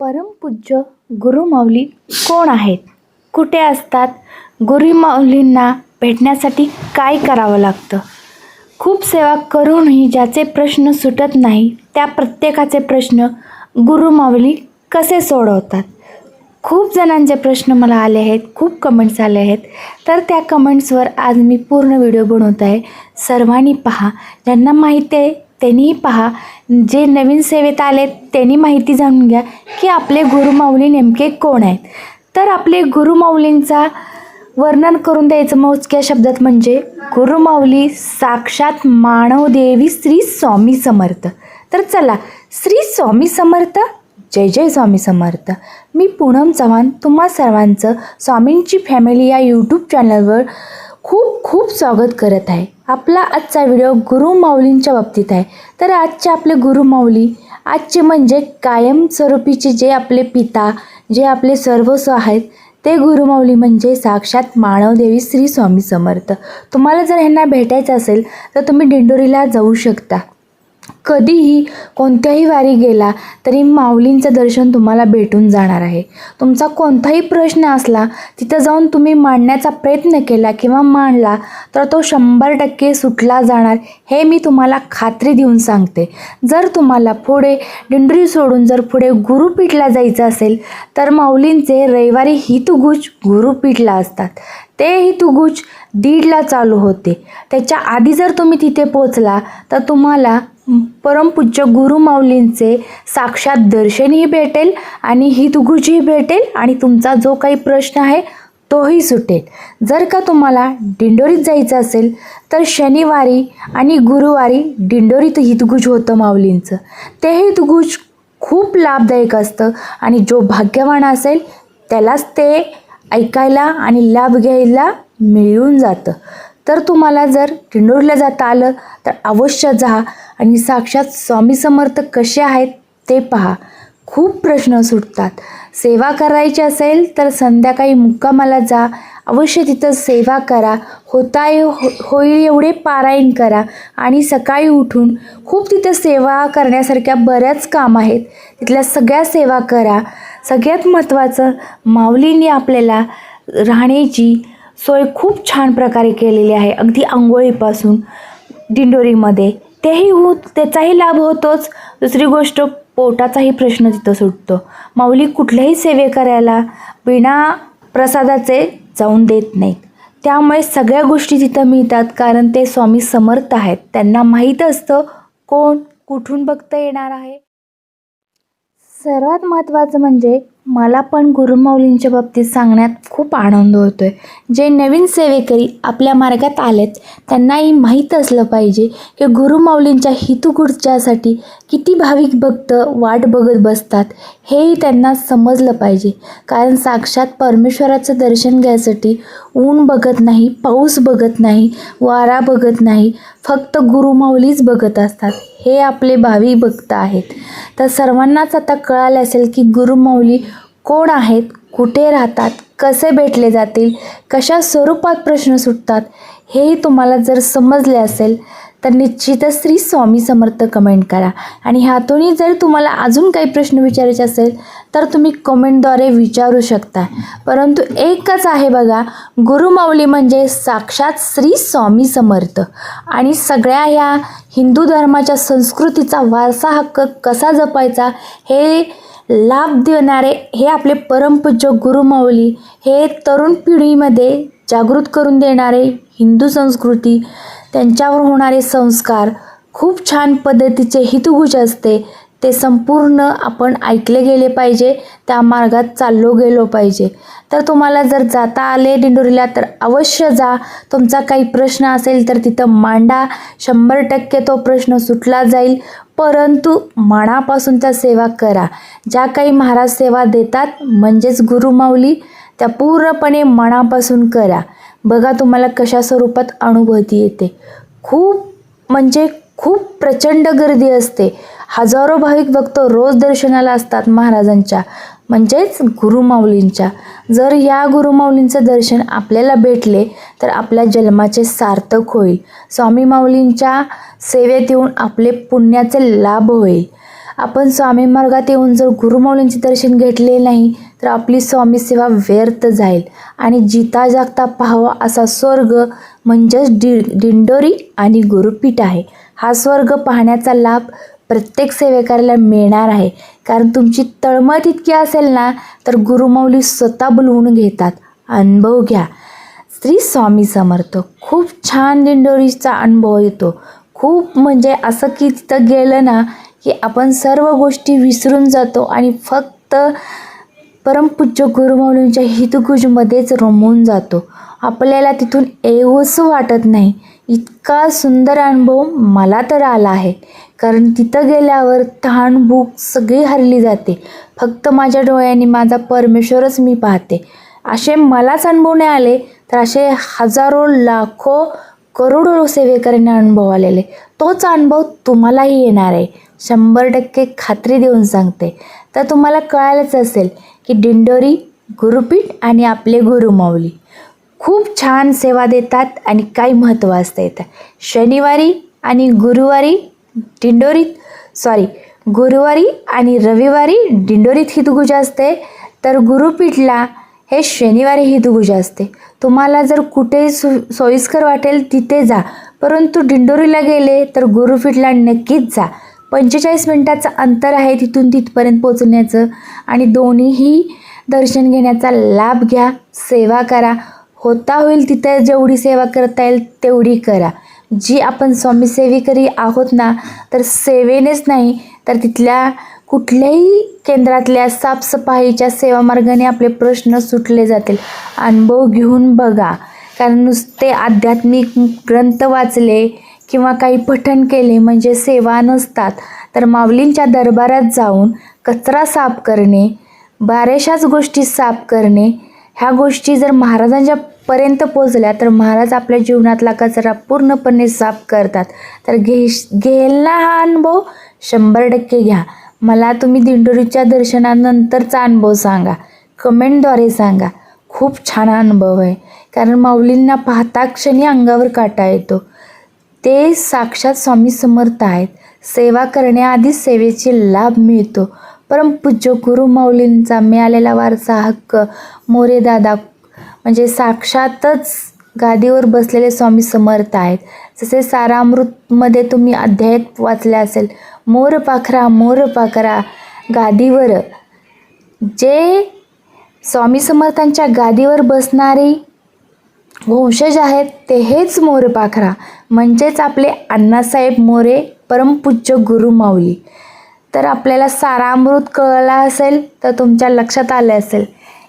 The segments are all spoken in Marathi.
परमपूज्य गुरुमाऊली कोण आहेत? कुठे असतात? गुरुमाऊलींना भेटण्यासाठी काय करावं लागतं? खूप सेवा करूनही ज्याचे प्रश्न सुटत नाही त्या प्रत्येकाचे प्रश्न गुरुमाऊली कसे सोडवतात? खूप जणांचे प्रश्न मला आले आहेत खूप कमेंट्स आले आहेत. तर त्या कमेंट्सवर आज मी पूर्ण व्हिडिओ बनवत आहे. सर्वांनी पहा ज्यांना माहिती आहे त्यांनीही पहा जे नवीन सेवेत आले त्यांनी माहिती जाणून घ्या की आपले गुरुमाऊली नेमके कोण आहेत. तर आपले गुरुमाऊलींचा वर्णन करून द्यायचं मोजक्या शब्दात म्हणजे गुरुमाऊली साक्षात मानवदेवी श्री स्वामी समर्थ. तर चला श्री स्वामी समर्थ जय जय स्वामी समर्थ. मी पूनम चव्हाण तुम्हा सर्वांचं स्वामींची फॅमिली या यूट्यूब चॅनलवर खूप खूप स्वागत करत आहे. आपला आजचा व्हिडिओ गुरुमाऊलींच्या बाबतीत आहे. तर आजचे आपले गुरुमाऊली आजचे म्हणजे कायमस्वरूपीचे जे आपले पिता जे आपले सर्वस्व आहेत ते गुरुमाऊली म्हणजे साक्षात मानवदेवी श्री स्वामी समर्थ. तुम्हाला जर ह्यांना भेटायचं असेल तर तुम्ही दिंडोरीला जाऊ शकता. कधीही कोणत्याही वारी गेला तरी माऊलींचं दर्शन तुम्हाला भेटून जाणार आहे. तुमचा कोणताही प्रश्न असला तिथं जाऊन तुम्ही मांडण्याचा प्रयत्न केला किंवा मांडला तर तो शंभर टक्के सुटला जाणार हे मी तुम्हाला खात्री देऊन सांगते. जर तुम्हाला पुढे डिंडरी सोडून जर पुढे गुरुपीठला जायचं असेल तर माऊलींचे रविवारी हितगुज गुरुपीठला असतात. ते हितगुज दीडला चालू होते. त्याच्या आधी जर तुम्ही तिथे पोचला तर तुम्हाला परमपूज्य गुरुमाऊलींचे साक्षात दर्शनही भेटेल आणि हितगुजही भेटेल आणि तुमचा जो काही प्रश्न आहे तोही सुटेल. जर का तुम्हाला दिंडोरीत जायचं असेल तर शनिवारी आणि गुरुवारी दिंडोरीत हितगुज होतं माऊलींचं. ते हितगुज खूप लाभदायक असतं आणि जो भाग्यवान असेल त्यालाच ते ऐकायला आणि लाभ घ्यायला मिळून जातं. तर तुम्हाला जर दिंडोरीला जाता आलं तर अवश्य जा आणि साक्षात स्वामी समर्थ कसे आहेत ते पहा. खूप प्रश्न सुटतात. सेवा करायची असेल तर संध्याकाळी मुक्कामाला जा. अवश्य तिथं सेवा करा. होता हो होईल एवढे पारायण करा आणि सकाळी उठून खूप तिथं सेवा करण्यासारख्या बऱ्याच काम आहेत. तिथल्या सगळ्या सेवा करा. सगळ्यात महत्त्वाचं माऊलींनी आपल्याला राहण्याची सोय खूप छान प्रकारे केलेली आहे. अगदी आंघोळीपासून दिंडोरीमध्ये. तेही हो त्याचाही लाभ होतोच. दुसरी गोष्ट पोटाचाही प्रश्न तिथं सुटतो. माऊली कुठल्याही सेवे करायला बिना प्रसादाचे जाऊन देत नाहीत. त्यामुळे सगळ्या गोष्टी तिथं मिळतात कारण ते स्वामी समर्थ आहेत. त्यांना माहीत असतं कोण कुठून बघता येणार आहे. सर्वात महत्त्वाचं म्हणजे मला पण गुरुमाऊलींच्या बाबतीत सांगण्यात खूप आनंद होतो आहे जे नवीन सेवेकरी आपल्या मार्गात आलेत त्यांनाही माहीत असलं पाहिजे की गुरुमाऊलींच्या हितगुजच्यासाठी किती भाविक भक्त वाट बघत बसतात हेही त्यांना समजलं पाहिजे. कारण साक्षात परमेश्वराचं दर्शन घ्यायसाठी ऊन बघत नाही पाऊस बघत नाही वारा बघत नाही फक्त गुरुमाऊलीच बघत असतात. हे आपले भावी भक्त आहेत. तर सर्वांनाच आता कळाले असेल की गुरुमाऊली कोण आहेत कुठे राहतात कसे भेटले जातील कशा स्वरूपात प्रश्न सुटतात हेही तुम्हाला जर समजले असेल तर निश्चितच श्री स्वामी समर्थ कमेंट करा. आणि ह्यातूनही जर तुम्हाला अजून काही प्रश्न विचारायचे असेल तर तुम्ही कमेंटद्वारे विचारू शकता. परंतु एकच आहे बघा गुरुमाऊली म्हणजे साक्षात श्री स्वामी समर्थ. आणि सगळ्या ह्या हिंदू धर्माच्या संस्कृतीचा वारसा हक्क कसा जपायचा हे लाभ देणारे हे आपले परमपूज्य गुरुमाऊली हे तरुण पिढीमध्ये जागृत करून देणारे हिंदू संस्कृती त्यांच्यावर होणारे संस्कार खूप छान पद्धतीचे हितगुज असते. ते संपूर्ण आपण ऐकले गेले पाहिजे त्या मार्गात चाललो गेलो पाहिजे. तर तुम्हाला जर जाता आले दिंडोरीला तर अवश्य जा. तुमचा काही प्रश्न असेल तर तिथं मांडा. शंभर टक्के तो प्रश्न सुटला जाईल. परंतु मनापासून त्या सेवा करा. ज्या काही महाराज सेवा देतात म्हणजेच गुरुमाऊली त्या पूर्णपणे मनापासून करा. बघा तुम्हाला कशा स्वरूपात अनुभूती येते. खूप म्हणजे खूप प्रचंड गर्दी असते. हजारो भाविक भक्त रोज दर्शनाला असतात महाराजांच्या. म्हणजेच गुरुमाऊलींच्या. जर या गुरुमाऊलींचं दर्शन आपल्याला भेटले तर आपल्या जन्माचे सार्थक होईल. स्वामी माऊलींच्या सेवेत येऊन आपले पुण्याचे लाभ होईल. आपण स्वामी मार्गात येऊन जर गुरुमौलींचे दर्शन घेतले नाही तर आपली स्वामी सेवा व्यर्थ जाईल. आणि जिता जागता पाहावा असा स्वर्ग म्हणजेच डि दिंडोरी आणि गुरुपीठ आहे. हा स्वर्ग पाहण्याचा लाभ प्रत्येक सेवेकऱ्याला मिळणार आहे. कारण तुमची तळमळ इतकी असेल ना तर गुरुमौली स्वतः बोलवून घेतात. अनुभव घ्या. श्री स्वामी समर्थ खूप छान दिंडोरीचा अनुभव येतो. खूप म्हणजे असं की तिथं गेलं ना की आपण सर्व गोष्टी विसरून जातो आणि फक्त परमपूज्य गुरुमौलींच्या हितगुजमध्येच रमून जातो. आपल्याला तिथून एवसं वाटत नाही. इतका सुंदर अनुभव मला तर आला आहे. कारण तिथं गेल्यावर तहान भूक सगळी हरली जाते. फक्त माझ्या डोळ्यांनी माझा परमेश्वरच मी पाहते. असे मलाच अनुभव नाही आले तर असे हजारो लाखो करोडो सेवेकऱ्यांना अनुभव आलेले. तोच अनुभव तुम्हालाही येणार आहे. शंभर टक्के खात्री देऊन सांगते. तर तुम्हाला कळायलाच असेल की दिंडोरी गुरुपीठ आणि आपले गुरुमाऊली. खूप छान सेवा देतात आणि काही महत्त्व असतं येतं शनिवारी आणि गुरुवारी दिंडोरीत सॉरी गुरुवारी आणि रविवारी दिंडोरीत हितगुजा असते. तर गुरुपीठला हे शनिवारी हितगुजा असते. तुम्हाला जर कुठे सो सोयीस्कर वाटेल तिथे जा. परंतु दिंडोरीला गेले तर गुरुपीठला नक्कीच जा. पंचेचाळीस मिनटाचं अंतर आहे तिथून तिथपर्यंत पोचण्याचं आणि दोन्हीही दर्शन घेण्याचा लाभ घ्या सेवा करा. होता होईल तिथे जेवढी सेवा करता येईल तेवढी करा. जी आपण स्वामी सेवेकरी आहोत ना तर सेवेनेच नाही तर तिथल्या कुठल्याही केंद्रातल्या साफसफाईच्या सेवामार्गाने आपले प्रश्न सुटले जातील. अनुभव घेऊन बघा. कारण नुसते आध्यात्मिक ग्रंथ वाचले किंवा काही पठण केले म्हणजे सेवा नसतात. तर माऊलींच्या दरबारात जाऊन कचरा साफ करणे बारेशाच गोष्टी साफ करणे ह्या गोष्टी जर महाराजांच्या पर्यंत पोचल्या तर महाराज आपल्या जीवनातला कचरा पूर्णपणे साफ करतात. तर घे घ्यायला हा अनुभव शंभर टक्के घ्या. मला तुम्ही दिंडोरीच्या दर्शनानंतरचा अनुभव सांगा. कमेंटद्वारे सांगा. खूप छान अनुभव आहे. कारण माऊलींना पाहता क्षणी अंगावर काटा येतो. ते साक्षात स्वामी समर्थ आहेत. सेवा करण्याआधी सेवेचे लाभ मिळतो. परमपूज्य गुरु माऊलींचा मिळालेला वारसा हक्क मोरेदादा म्हणजे साक्षातच गादीवर बसलेले स्वामी समर्थ आहेत. जसे सारामृतमध्ये तुम्ही अध्यायात वाचले असेल मोर पाखरा मोर पाखरा गादीवर. जे स्वामी समर्थांच्या गादीवर बसणारी वंशज आहेत ते हेच मोरपाखरा म्हणजेच आपले अण्णासाहेब मोरे परमपूज्य गुरुमाऊली. तर आपल्याला सारामृत कळला असेल तर तुमच्या लक्षात आलं असेल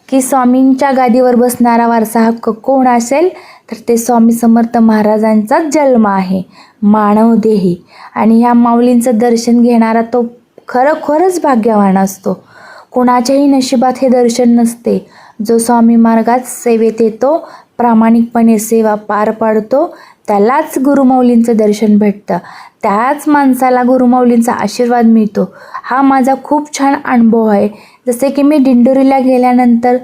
की स्वामींच्या गादीवर बसणारा वारसा हक्क कोण असेल? तर ते स्वामी समर्थ महाराजांचाच जन्म आहे मानव देही. आणि ह्या माऊलींचं दर्शन घेणारा तो खरोखरच भाग्यवान असतो. कोणाच्याही नशिबात हे दर्शन नसते. जो स्वामी मार्गात सेवेत येतो प्रामाणिकपणे सेवा पार पाडतो त्यालाच गुरुमाऊलींचं दर्शन भेटतं. त्याच माणसाला गुरुमाऊलींचा आशीर्वाद मिळतो. हा माझा खूप छान अनुभव आहे. जसे की मी दिंडोरीला गेल्यानंतर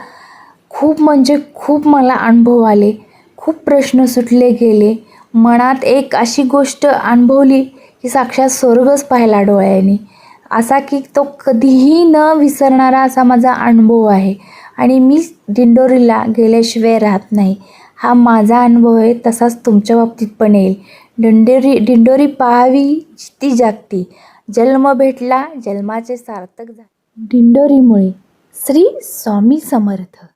खूप म्हणजे खूप मला अनुभव आले. खूप प्रश्न सुटले गेले. मनात एक अशी गोष्ट अनुभवली की साक्षात स्वर्गच पाहिला डोळ्याने. असा की तो कधीही न विसरणारा असा माझा अनुभव आहे. आणि मी दिंडोरीला गेल्याशिवाय राहत नाही. हा माझा अनुभव आहे तसाच तुमच्या बाबतीत पण येईल. दिंडोरी दिंडोरी पाहावी ती जागती. जन्म भेटला जन्माचे सार्थक झाले. दिंडोरीमुळे श्री स्वामी समर्थ.